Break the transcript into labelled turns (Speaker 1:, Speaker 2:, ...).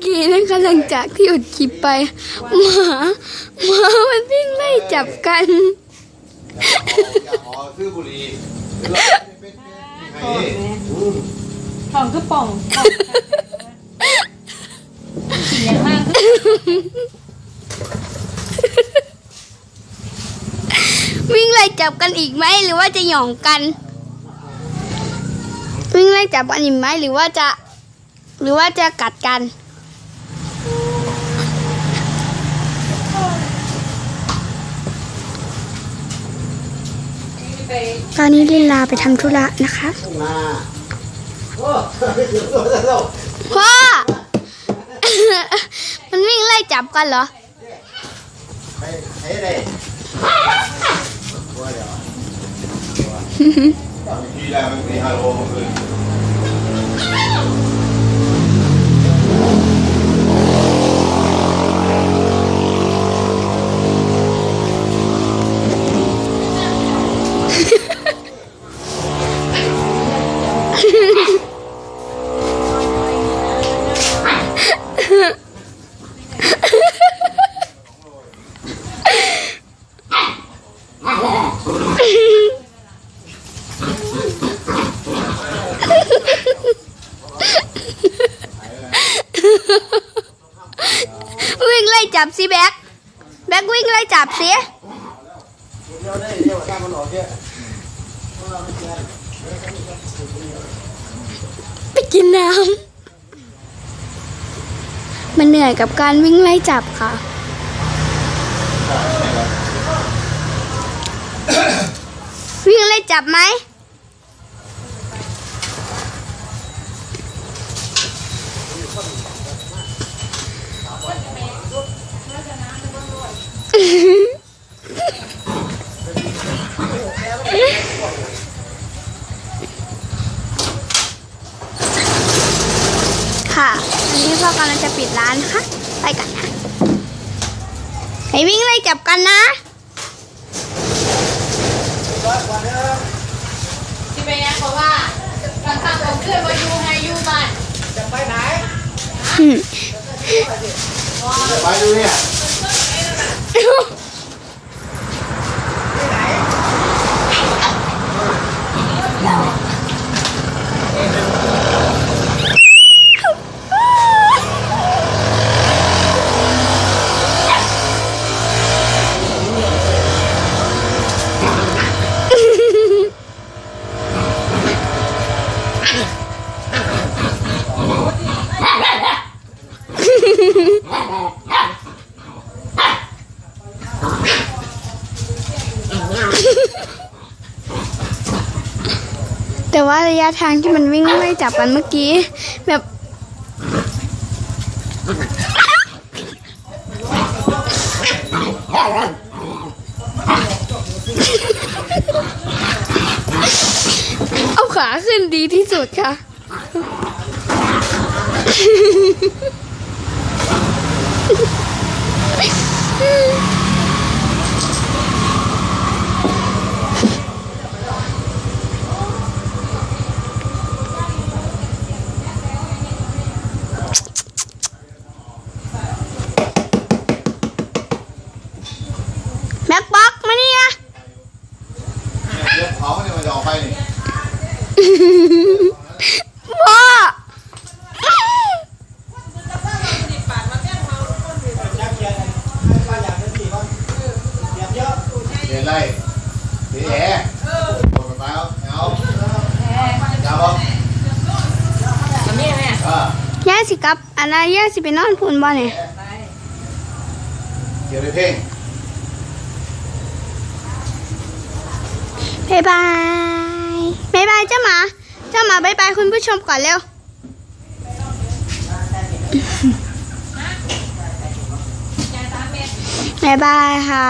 Speaker 1: กีนะคะหลังจากที่อดคลิปไปหมาหมามันวิ่งไล่จับกัน
Speaker 2: ขอซื้อบุหรี่หรือเราไม่เป็นใครอืม
Speaker 3: ทองคือป่องเสียมาก
Speaker 1: วิ่งไล่จับกันอีกไหมหรือว่าจะหย่องกัน วิ่งไล่จับกันอีกไหมหรือว่าจะ หรือว่าจะกัดกัน ตอนนี้ลินลาไปทำธุระนะคะ
Speaker 2: มาโอ้เดี๋ยวตัวแล้ว
Speaker 1: พ่อ มันวิ่งไล่จับกันเหรอ
Speaker 2: ไปไหน
Speaker 1: จับสิแบ็คแบ็ควิ่งไล่จับสิ
Speaker 2: เสียไป
Speaker 1: กินน้ำมันเหนื่อยกับการวิ่งไล่จับค่ะวิ่งไล่จับไหม ค่ะอันนี้พ่อกำลังจะปิดร้านนะคะ ไปกันนะให้วิ่งไล่จับกันนะ
Speaker 3: ที่ไปยังเพราะว่าทางทางผมเพื่อนมาอยู่ให้อยู่บ้าน
Speaker 1: อืม
Speaker 2: ไปดูเนี่ย
Speaker 1: แต่ว่าระยะทางที่มันวิ่งไล่จับกันเมื่อกี้ แบบเอาขาขึ้นดีที่สุดค่ะแเดี๋
Speaker 2: ยวเขาเนี่ยมันจะออกไปนี่
Speaker 1: พ่อ
Speaker 2: เดี๋ยวไล่เดี๋ยวแย่หมดไปแล้วเอาอย่าบอก
Speaker 3: ทำนี่แม่
Speaker 2: เออย่า
Speaker 1: สิกับอันนั้นย่าสิไปนอนพูนบ่เนี่ย
Speaker 2: เดี๋ยวไปเพ่ง
Speaker 1: บายบายบายบายเจ้าหมา เจ้าหมาบายบายคุณผู้ชมก่อนเร็ว
Speaker 3: ยายสามเม็ด
Speaker 1: บายบายค่ะ